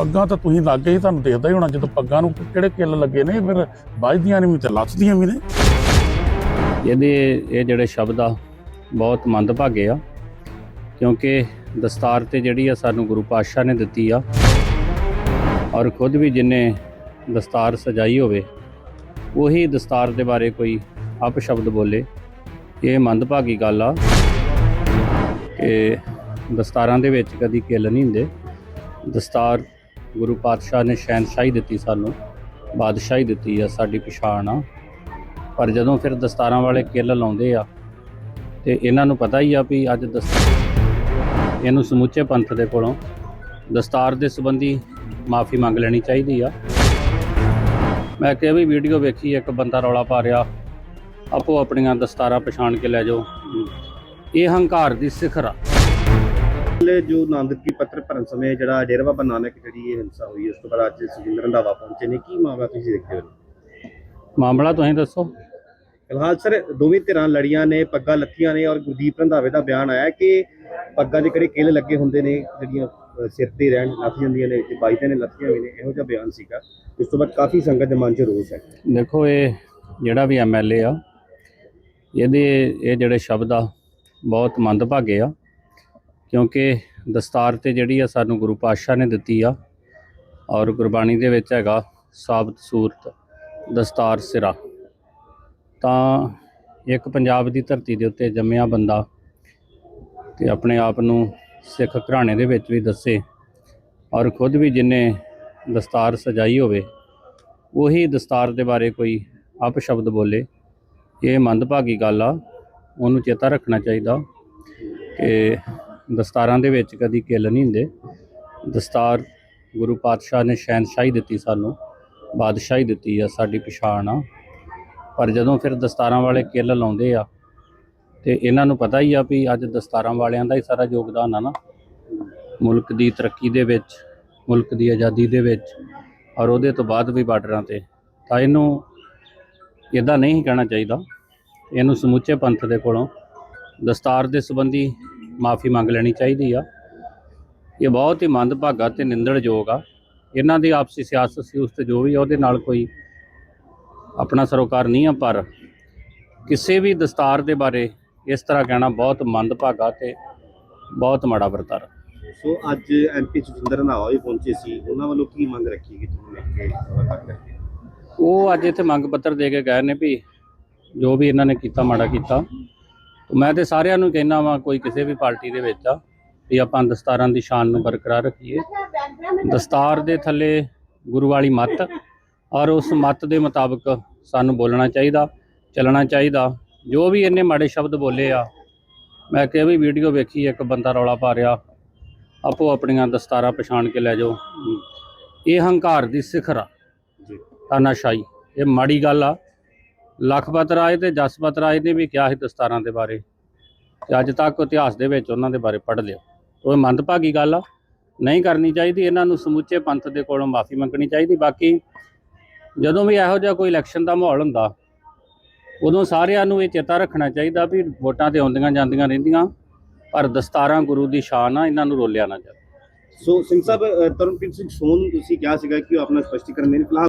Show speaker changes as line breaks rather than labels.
ਪੱਗਾਂ ਤਾਂ ਤੁਸੀਂ ਲੱਗ ਹੀ ਤੁਹਾਨੂੰ ਦੇਖਦਾ ਹੀ ਹੋਣਾ ਜਦੋਂ ਪੱਗਾਂ ਨੂੰ ਕਿਹੜੇ ਕਿੱਲ ਲੱਗੇ ਨੇ, ਫਿਰ ਵੱਜਦੀਆਂ ਨੇ ਵੀ ਤੇ ਲੱਥਦੀਆਂ ਵੀ ਨੇ।
ਇਹਦੇ, ਇਹ ਜਿਹੜੇ ਸ਼ਬਦ ਆ, ਬਹੁਤ ਮੰਦਭਾਗੇ ਆ, ਕਿਉਂਕਿ ਦਸਤਾਰ ਤੇ ਜਿਹੜੀ ਆ ਸਾਨੂੰ ਗੁਰੂ ਪਾਤਸ਼ਾਹ ਨੇ ਦਿੱਤੀ ਆ, ਔਰ ਖੁਦ ਵੀ ਜਿਨੇ ਦਸਤਾਰ ਸਜਾਈ ਹੋਵੇ, ਉਹੀ ਦਸਤਾਰ ਦੇ ਬਾਰੇ ਕੋਈ ਅਪ ਸ਼ਬਦ ਬੋਲੇ। ਇਹ ਮੰਦਭਾਗੀ ਗੱਲ ਆ ਕਿ ਦਸਤਾਰਾਂ ਦੇ ਵਿੱਚ ਕਦੀ ਕਿੱਲ ਨਹੀਂ ਹੁੰਦੇ। ਦਸਤਾਰ ਗੁਰੂ ਪਾਤਸ਼ਾਹ ਨੇ ਸ਼ਹਿਨਸ਼ਾਹੀ ਦਿੱਤੀ ਸਾਨੂੰ, ਬਾਦਸ਼ਾਹੀ ਦਿੱਤੀ ਆ ਸਾਡੀ ਪਛਾਣ ਆ। ਪਰ ਜਦੋਂ ਫਿਰ ਦਸਤਾਰਾਂ ਵਾਲੇ ਕਿੱਲ ਲਾਉਂਦੇ ਆ, ਤੇ ਇਹਨਾਂ ਨੂੰ ਪਤਾ ਹੀ ਆ ਵੀ ਅੱਜ ਦਸ ਇਹਨੂੰ ਸਮੁੱਚੇ ਪੰਥ ਦੇ ਕੋਲੋਂ ਦਸਤਾਰ ਦੇ ਸੰਬੰਧੀ ਮਾਫੀ ਮੰਗ ਲੈਣੀ ਚਾਹੀਦੀ ਆ। ਮੈਂ ਕਿਹਾ ਵੀ ਵੀਡੀਓ ਵੇਖੀ, ਇੱਕ ਬੰਦਾ ਰੌਲਾ ਪਾ ਰਿਹਾ ਆਪੋ ਆਪਣੀਆਂ ਦਸਤਾਰਾਂ ਪਛਾਣ ਕੇ ਲੈ ਜਾਓ। ਇਹ ਹੰਕਾਰ ਦੀ ਸਿਖਰ ਆ।
ਪਹਿਲੇ ਜੋ ਨਾਮਜ਼ਦਗੀ ਪੱਤਰ ਭਰਨ ਸਮੇਂ ਜਿਹੜਾ ਡੇਰਾ ਬਾਬਾ ਨਾਨਕ ਜਿਹੜੀ ਇਹ ਹਿੰਸਾ ਹੋਈ ਉਸ ਤੋਂ ਬਾਅਦ ਅੱਜ ਸੁਖਿੰਦਰ ਰੰਧਾਵਾ ਪਹੁੰਚੇ ਨੇ। ਕੀ ਮਾਮਲਾ ਤੁਸੀਂ ਦੇਖਦੇ ਹੋ?
ਮਾਮਲਾ ਤੁਸੀਂ ਦੱਸੋ।
ਫਿਲਹਾਲ ਸਰ ਦੋਵੇਂ ਧਿਰਾਂ ਲੜੀਆਂ ਨੇ ਪੱਗਾਂ ਲੱਥੀਆਂ ਨੇ ਔਰ ਗੁਰਦੀਪ ਰੰਧਾਵੇ ਦਾ ਬਿਆਨ ਆਇਆ ਕਿ ਪੱਗਾਂ ਦੇ ਕਿਹੜੇ ਕਿੱਲ ਲੱਗੇ ਹੁੰਦੇ ਨੇ ਜਿਹੜੀਆਂ ਸਿਰ ਤੇ ਰਹਿਣ ਲੱਥ ਜਾਂਦੀਆਂ ਨੇ ਤੇ ਬਾਈਆਂ ਨੇ ਲੱਥੀਆਂ ਵੀ ਨੇ ਇਹੋ ਜਿਹਾ ਬਿਆਨ ਸੀਗਾ। ਉਸ ਤੋਂ ਬਾਅਦ ਕਾਫੀ ਸੰਗਤ ਦੇ ਮਨ 'ਚ ਰੋਸ ਹੈ।
ਦੇਖੋ ਇਹ ਜਿਹੜਾ ਵੀ ਐਮਐਲਏ ਆ ਇਹਦੇ ਇਹ ਜਿਹੜੇ ਸ਼ਬਦ ਆ ਬਹੁਤ ਮੰਦਭਾਗੇ ਆ। ਕਿਉਂਕਿ ਦਸਤਾਰ ਤੇ ਜਿਹੜੀ ਆ ਸਾਨੂੰ ਗੁਰੂ ਪਾਤਸ਼ਾਹ ਨੇ ਦਿੱਤੀ ਆ ਔਰ ਗੁਰਬਾਣੀ ਦੇ ਵਿੱਚ ਹੈਗਾ ਸਾਬਤ ਸੂਰਤ, ਦਸਤਾਰ ਸਿਰਾ। ਤਾਂ ਇੱਕ ਪੰਜਾਬ ਦੀ ਧਰਤੀ ਦੇ ਉੱਤੇ ਜੰਮਿਆ ਬੰਦਾ ਤੇ ਆਪਣੇ ਆਪ ਨੂੰ ਸਿੱਖ ਘਰਾਣੇ ਦੇ ਵਿੱਚ ਵੀ ਦੱਸੇ ਔਰ ਖੁਦ ਵੀ ਜਿਨੇ ਦਸਤਾਰ ਸਜਾਈ ਹੋਵੇ, ਉਹੀ ਦਸਤਾਰ ਦੇ ਬਾਰੇ ਕੋਈ ਅਪਸ਼ਬਦ ਬੋਲੇ। ਇਹ ਮੰਦਭਾਗੀ ਗੱਲ ਆ, ਉਹਨੂੰ ਚੇਤਾ ਰੱਖਣਾ ਚਾਹੀਦਾ ਕਿ ਦਸਤਾਰਾਂ ਦੇ ਵਿੱਚ ਕਦੀ ਕਿੱਲ ਨਹੀਂ ਹੁੰਦੇ। ਦਸਤਾਰ ਗੁਰੂ ਪਾਤਸ਼ਾਹ ਨੇ ਸ਼ਹਿਨਸ਼ਾਹੀ ਦਿੱਤੀ ਸਾਨੂੰ, ਬਾਦਸ਼ਾਹੀ ਦਿੱਤੀ ਆ, ਸਾਡੀ ਪਛਾਣ ਆ। ਪਰ ਜਦੋਂ ਫਿਰ ਦਸਤਾਰਾਂ ਵਾਲੇ ਕਿੱਲ ਲਾਉਂਦੇ ਆ, ਤੇ ਇਹਨਾਂ ਨੂੰ ਪਤਾ ਹੀ ਆ ਵੀ ਅੱਜ ਦਸਤਾਰਾਂ ਵਾਲਿਆਂ ਦਾ ਹੀ ਸਾਰਾ ਯੋਗਦਾਨ ਆ ਨਾ। ਮੁਲਕ ਦੀ ਤਰੱਕੀ ਦੇ ਵਿੱਚ, ਮੁਲਕ ਦੀ ਆਜ਼ਾਦੀ ਦੇ ਵਿੱਚ, ਔਰ ਉਹਦੇ ਤੋਂ ਬਾਅਦ ਵੀ ਬਾਰਡਰਾਂ ਤੇ। ਤਾਂ ਇਹਨੂੰ ਇਦਾਂ ਨਹੀਂ ਕਹਿਣਾ ਚਾਹੀਦਾ। ਇਹਨੂੰ ਸਮੁੱਚੇ ਪੰਥ ਦੇ ਕੋਲੋਂ ਦਸਤਾਰ ਦੇ ਸੰਬੰਧੀ ਮਾਫੀ ਮੰਗ ਲੈਣੀ ਚਾਹੀਦੀ ਆ। ਇਹ ਬਹੁਤ ਹੀ ਮੰਦਭਾਗਾ ਤੇ ਨਿੰਦਣਯੋਗ ਆ। ਇਹਨਾਂ ਦੀ ਆਪਸੀ ਸਿਆਸਤ ਸੀ ਉਸ ਤੇ ਜੋ ਵੀ ਉਹਦੇ ਨਾਲ ਕੋਈ ਆਪਣਾ ਸਰੋਕਾਰ ਨਹੀਂ ਆ ਪਰ ਕਿਸੇ ਵੀ ਦਸਤਾਰ ਦੇ ਬਾਰੇ ਇਸ ਤਰ੍ਹਾਂ ਕਹਿਣਾ ਬਹੁਤ ਮੰਦਭਾਗਾ ਤੇ ਬਹੁਤ ਮਾੜਾ ਵਰਤਾਰਾ।
ਸੋ ਅੱਜ ਐਮਪੀ ਸੁਖਿੰਦਰ ਰੰਧਾਵਾ ਵੀ ਪਹੁੰਚੇ ਸੀ। ਉਹਨਾਂ ਵੱਲੋਂ ਕੀ ਮੰਗ ਰੱਖੀ ਗਈ ਤੁਹਾਨੂੰ
ਉਹ ਅੱਜ ਇੱਥੇ ਮੰਗ ਪੱਤਰ ਦੇ ਕੇ ਗਏ ਨੇ ਵੀ ਜੋ ਵੀ ਇਹਨਾਂ ਨੇ ਕੀਤਾ ਮਾੜਾ ਕੀਤਾ। ਮੈਂ ਤੇ ਸਾਰਿਆਂ ਨੂੰ ਕਹਿਣਾ ਵਾਂ ਕੋਈ ਕਿਸੇ ਵੀ ਪਾਰਟੀ ਦੇ ਵਿੱਚ ਆ ਵੀ ਆਪਾਂ ਦਸਤਾਰਾਂ ਦੀ ਸ਼ਾਨ ਨੂੰ ਬਰਕਰਾਰ ਰੱਖੀਏ। ਦਸਤਾਰ ਦੇ ਥੱਲੇ ਗੁਰੂ ਵਾਲੀ ਮੱਤ ਔਰ ਉਸ ਮੱਤ ਦੇ ਮੁਤਾਬਕ ਸਾਨੂੰ ਬੋਲਣਾ ਚਾਹੀਦਾ ਚੱਲਣਾ ਚਾਹੀਦਾ। ਜੋ ਵੀ ਇਹਨੇ ਮਾੜੇ ਸ਼ਬਦ ਬੋਲੇ ਆ ਮੈਂ ਕਿਹਾ ਵੀ ਵੀਡੀਓ ਵੇਖੀ ਇੱਕ ਬੰਦਾ ਰੌਲਾ ਪਾ ਰਿਹਾ ਆਪੋ ਆਪਣੀਆਂ ਦਸਤਾਰਾਂ ਪਛਾਣ ਕੇ ਲੈ ਜਾਓ। ਇਹ ਹੰਕਾਰ ਦੀ ਸਿਖਰ ਆ।
ਜੀ।
ਤਾਨਾਸ਼ਾਹੀ। ਇਹ ਮਾੜੀ ਗੱਲ ਆ। ਲਖਪਤ ਰਾਏ ਤੇ ਜਸਪਤ ਰਾਏ ਨੇ ਵੀ ਕਿਹਾ ਸੀ ਦਸਤਾਰਾਂ ਦੇ ਬਾਰੇ। ਤੇ ਅੱਜ ਤੱਕ ਇਤਿਹਾਸ ਦੇ ਵਿੱਚ ਉਹਨਾਂ ਦੇ ਬਾਰੇ ਪੜ੍ਹ ਲਿਓ। ਉਹ ਮੰਦਭਾਗੀ ਗੱਲ ਆ। ਨਹੀਂ ਕਰਨੀ ਚਾਹੀਦੀ, ਇਹਨਾਂ ਨੂੰ ਸਮੁੱਚੇ ਪੰਥ ਦੇ ਕੋਲੋਂ ਮਾਫੀ ਮੰਗਣੀ ਚਾਹੀਦੀ। ਬਾਕੀ ਜਦੋਂ ਵੀ ਇਹੋ ਜਿਹਾ ਕੋਈ ਇਲੈਕਸ਼ਨ ਦਾ ਮਾਹੌਲ ਹੁੰਦਾ, ਉਦੋਂ ਸਾਰਿਆਂ ਨੂੰ ਇਹ ਚੇਤਾ ਰੱਖਣਾ ਚਾਹੀਦਾ ਵੀ ਵੋਟਾਂ ਤੇ ਆਉਂਦੀਆਂ ਜਾਂਦੀਆਂ ਰਹਿੰਦੀਆਂ, ਪਰ ਦਸਤਾਰਾਂ ਗੁਰੂ ਦੀ ਸ਼ਾਨ ਆ, ਇਹਨਾਂ ਨੂੰ ਰੋਲਿਆ ਨਾ ਜਾਵੇ।
ਸੋ ਸਿੰਘ ਸਾਹਿਬ ਤਰਨਪ੍ਰੀਤ ਸਿੰਘ ਸੋਨ, ਤੁਸੀਂ ਕਿਹਾ ਸੀਗਾ ਕਿ ਉਹ ਆਪਣਾ ਸਪਸ਼ਟੀਕਰਨ ਦੇਣ। ਫਿਲਹਾਲ